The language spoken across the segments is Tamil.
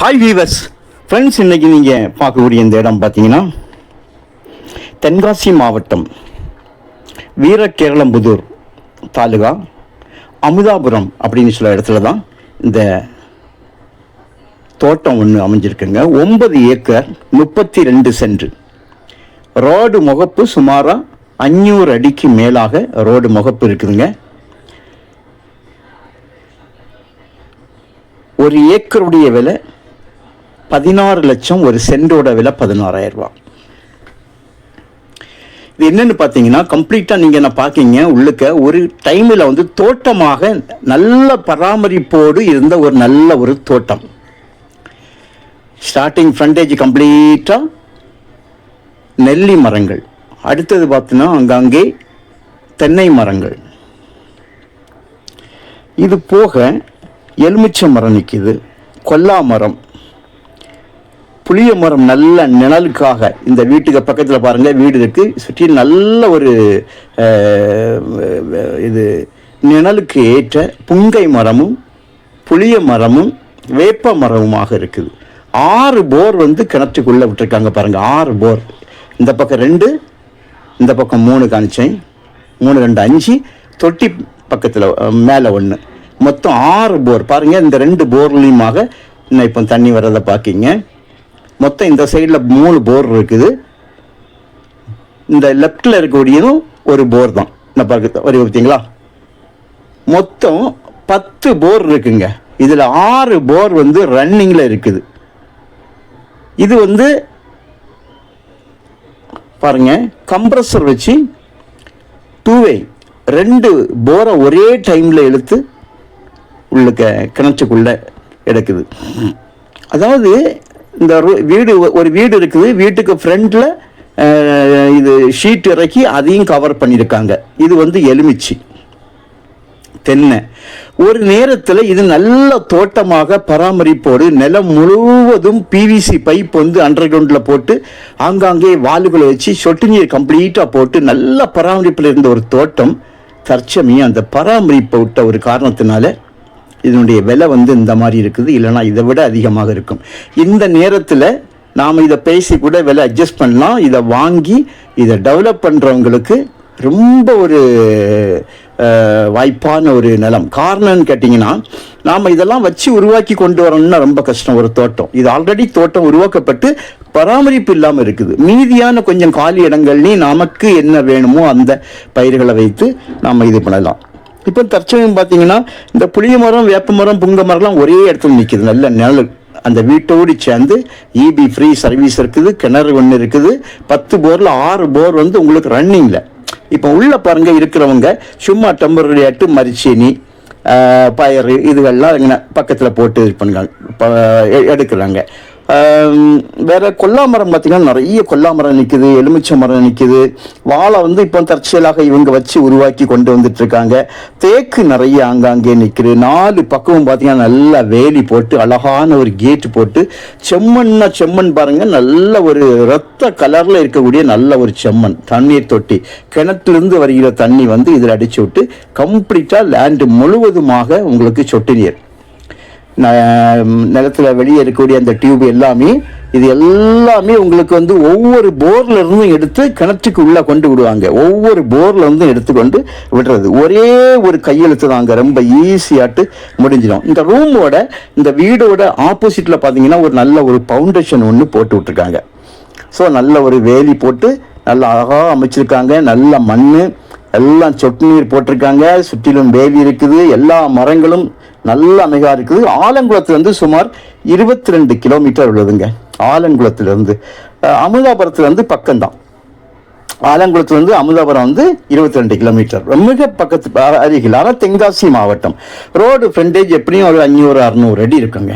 ஹாய் வீவர்ஸ் ஃப்ரெண்ட்ஸ் இன்றைக்கி நீங்கள் பார்க்கக்கூடிய இந்த இடம் பார்த்தீங்கன்னா தென்காசி மாவட்டம் வீரகேரளம்புதூர் தாலுகா அமுதாபுரம் அப்படின்னு சொல்ல இடத்துல தான் இந்த தோட்டம் ஒன்று அமைஞ்சிருக்குங்க. ஒன்பது ஏக்கர் முப்பத்தி ரெண்டு சென்ட். ரோடு முகப்பு சுமாராக அஞ்சூறு அடிக்கு மேலாக ரோடு முகப்பு இருக்குதுங்க. ஒரு ஏக்கருடைய விலை பதினாறு லட்சம் ஒரு சென்டோட விலை பதினாறாயிரம் இது என்னென்னு பார்த்தீங்கன்னா கம்ப்ளீட்டாக நீங்கள் என்ன பார்க்கீங்க உள்ளுக்க ஒரு டைமில் வந்து தோட்டமாக நல்ல பராமரிப்போடு இருந்த ஒரு நல்ல ஒரு தோட்டம். ஸ்டார்டிங் ஃப்ரண்டேஜ் கம்ப்ளீட்டாக நெல்லி மரங்கள். அடுத்தது பார்த்தீங்கன்னா அங்கங்கே தென்னை மரங்கள். இது போக எலுமிச்சை மரம் நிற்கிது கொல்லா மரம். புளிய மரம் நல்ல நிழலுக்காக இந்த வீட்டுக்கு பக்கத்தில் பாருங்கள் வீடு இருக்குது சுற்றி நல்ல ஒரு இது நிழலுக்கு ஏற்ற புங்கை மரமும் புளிய மரமும் வேப்ப மரமுமாக இருக்குது. ஆறு போர் வந்து கிணற்றுக்குள்ளே விட்டுருக்காங்க பாருங்கள் ஆறு போர். இந்த பக்கம் ரெண்டு இந்த பக்கம் மூணு காணிச்சேன். மூணு ரெண்டு அஞ்சு தொட்டி பக்கத்தில் மேலே ஒன்று மொத்தம் ஆறு போர். பாருங்கள் இந்த ரெண்டு போர்லேயுமாக இன்னும் இப்போ தண்ணி வர்றதை பார்க்கிங்க மொத்தம் இந்த சைடில் மூணு போர் இருக்குது. இந்த லெஃப்டில் இருக்கக்கூடியதும் ஒரு போர் தான். இந்த பக்கத்து வரி பார்த்தீங்களா மொத்தம் பத்து போர் இருக்குங்க. இதில் ஆறு போர் வந்து ரன்னிங்கில் இருக்குது. இது வந்து பாருங்க கம்ப்ரஸர் வச்சு டூவே ரெண்டு போரை ஒரே டைமில் இழுத்து உள்ளுக்க கிணச்சுக்குள்ளே எடுக்குது. அதாவது இந்த வீடு ஒரு வீடு இருக்குது வீட்டுக்கு ஃப்ரண்டில் இது ஷீட் இறக்கி அதையும் கவர் பண்ணியிருக்காங்க. இது வந்து எலுமிச்சி. தென்னை. ஒரு நேரத்தில் இது நல்ல தோட்டமாக பராமரிப்போடு நிலம் முழுவதும் பிவிசி பைப் வந்து அண்டர் கிரவுண்டில் போட்டு ஆங்காங்கே வாலுகளை வச்சு சொட்டு நீர் கம்ப்ளீட்டாக போட்டு நல்ல பராமரிப்பில் இருந்த ஒரு தோட்டம் தற்சமயம் அந்த பராமரிப்பை விட்ட ஒரு காரணத்தினால இதனுடைய விலை வந்து இந்த மாதிரி இருக்குது இல்லைன்னா இதை விட அதிகமாக இருக்கும். இந்த நேரத்தில் நாம் இதை பேசி கூட விலை அட்ஜஸ்ட் பண்ணலாம். இதை வாங்கி இதை டெவலப் பண்ணுறவங்களுக்கு ரொம்ப ஒரு வாய்ப்பான ஒரு நிலம். காரணம்னு கேட்டிங்கன்னா நாம் இதெல்லாம் வச்சு உருவாக்கி கொண்டு வரணும்னா ரொம்ப கஷ்டம். ஒரு தோட்டம். இது ஆல்ரெடி தோட்டம் உருவாக்கப்பட்டு பராமரிப்பு இல்லாமல் இருக்குது. மீதியான கொஞ்சம் காலி இடங்கள்லையும் நமக்கு என்ன வேணுமோ அந்த பயிர்களை வைத்து நாம் இது பண்ணலாம். இப்போ தற்சமயம் பார்த்தீங்கன்னா இந்த புளிய மரம் வேப்ப மரம் புங்க மரம்லாம் ஒரே இடத்துல நிற்கிது நல்ல நிழல். அந்த வீட்டோடு சேர்ந்து இபி ஃப்ரீ சர்வீஸ் இருக்குது கிணறு ஒன்று இருக்குது. பத்து போரில் ஆறு போர் வந்து உங்களுக்கு ரன்னிங்கில் இப்போ உள்ளே பாருங்கள் இருக்கிறவங்க சும்மா டெம்பரரி ஆட்டு மரிச்சீனி ஆஹ், பயறு இதுகள்லாம் இங்கே பக்கத்தில் போட்டு இது பண்ணுறாங்க ப- எ- எடுக்கிறாங்க வேற கொல்லாமரம் பார்த்திங்கன்னா பார்த்தீங்கன்னா நிறைய கொல்லாமரம் நிற்குது எலுமிச்சை மரம் நிற்குது வாழை வந்து இப்போ தற்செயலாக இவங்க வச்சு உருவாக்கி கொண்டு வந்துட்டு இருக்காங்க தேக்கு நிறைய ஆங்காங்கே நிற்குது நாலு பக்கமும் பார்த்தீங்கன்னா நல்லா வேலி போட்டு அழகான ஒரு கேட்டு போட்டு செம்மண்ணா செம்மண் பாருங்க. நல்ல ஒரு ரத்த கலரில் இருக்கக்கூடிய நல்ல ஒரு செம்மண். தண்ணீர் தொட்டி. கிணத்துலேருந்து வருகிற தண்ணி வந்து இதில் அடிச்சு விட்டு கம்ப்ளீட்டாக லேண்டு முழுவதுமாக உங்களுக்கு சொட்டு நீர். நிலத்தில் வெளியே இருக்கக்கூடிய அந்த டியூப் எல்லாமே இது எல்லாமே உங்களுக்கு வந்து ஒவ்வொரு போர்ல இருந்தும் எடுத்து கிணற்றுக்கு உள்ள கொண்டு விடுவாங்க. ஒவ்வொரு போர்ல இருந்தும் எடுத்துக்கொண்டு விடுறது. ஒரே ஒரு கையெழுத்து தாங்க ரொம்ப ஈஸியாட்டு முடிஞ்சிடும். இந்த ரூமோட இந்த வீடோட ஆப்போசிட்ல பார்த்தீங்கன்னா ஒரு நல்ல ஒரு ஃபவுண்டேஷன் ஒன்று போட்டு விட்டுருக்காங்க. ஸோ நல்ல ஒரு வேலி போட்டு நல்ல அழகாக அமைச்சிருக்காங்க. நல்ல மண் எல்லாம் சொட்டு நீர் போட்டிருக்காங்க. சுற்றிலும் வேலி இருக்குது. எல்லா மரங்களும் நல்ல அமைகா இருக்குது. ஆலங்குளத்துலேருந்து சுமார் இருபத்தி ரெண்டு கிலோமீட்டர் உள்ளதுங்க. ஆலங்குளத்துலேருந்து அமுதாபுரத்துலேருந்து பக்கம்தான். ஆலங்குளத்துலேருந்து அமுதாபுரம் வந்து இருபத்தி ரெண்டு கிலோமீட்டர். மிக பக்கத்து அருகில் ஆனால் தென்காசி மாவட்டம். ரோடு ஃப்ரண்டேஜ் எப்படியும் ஒரு அஞ்சூறு அறநூறு அடி இருக்குங்க.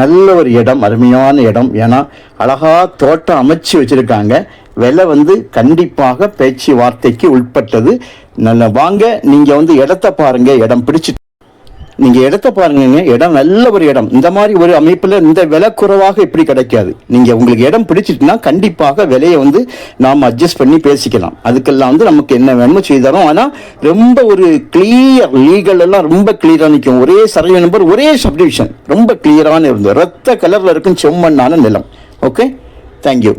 நல்ல ஒரு இடம் அருமையான இடம். ஏன்னா அழகாக தோட்டம் அமைச்சு வச்சுருக்காங்க. விலை வந்து கண்டிப்பாக பேச்சு வார்த்தைக்கு உட்பட்டது. நல்ல வாங்க நீங்கள் வந்து இடத்த பாருங்கள் இடம் பிடிச்சி நீங்கள் இடத்த பாருங்க இடம் நல்ல ஒரு இடம். இந்த மாதிரி ஒரு அமைப்பில் இந்த விலை குறைவாக இப்படி கிடைக்காது. நீங்கள் உங்களுக்கு இடம் பிடிச்சிட்டுனா கண்டிப்பாக விலையை வந்து நாம் அட்ஜஸ்ட் பண்ணி பேசிக்கலாம். அதுக்கெல்லாம் வந்து நமக்கு என்ன வேணுமோ செய்து ஆனா ஆனால் ரொம்ப ஒரு கிளியர் லீகல் எல்லாம் ரொம்ப கிளியரா நிற்கும் ஒரே சர்வே நம்பர் ஒரே சப்டிவிஷன் ரொம்ப கிளியரான இருந்தது ரத்த கலரில் இருக்கும் செம்மண்ணான நிலம். Okay thank you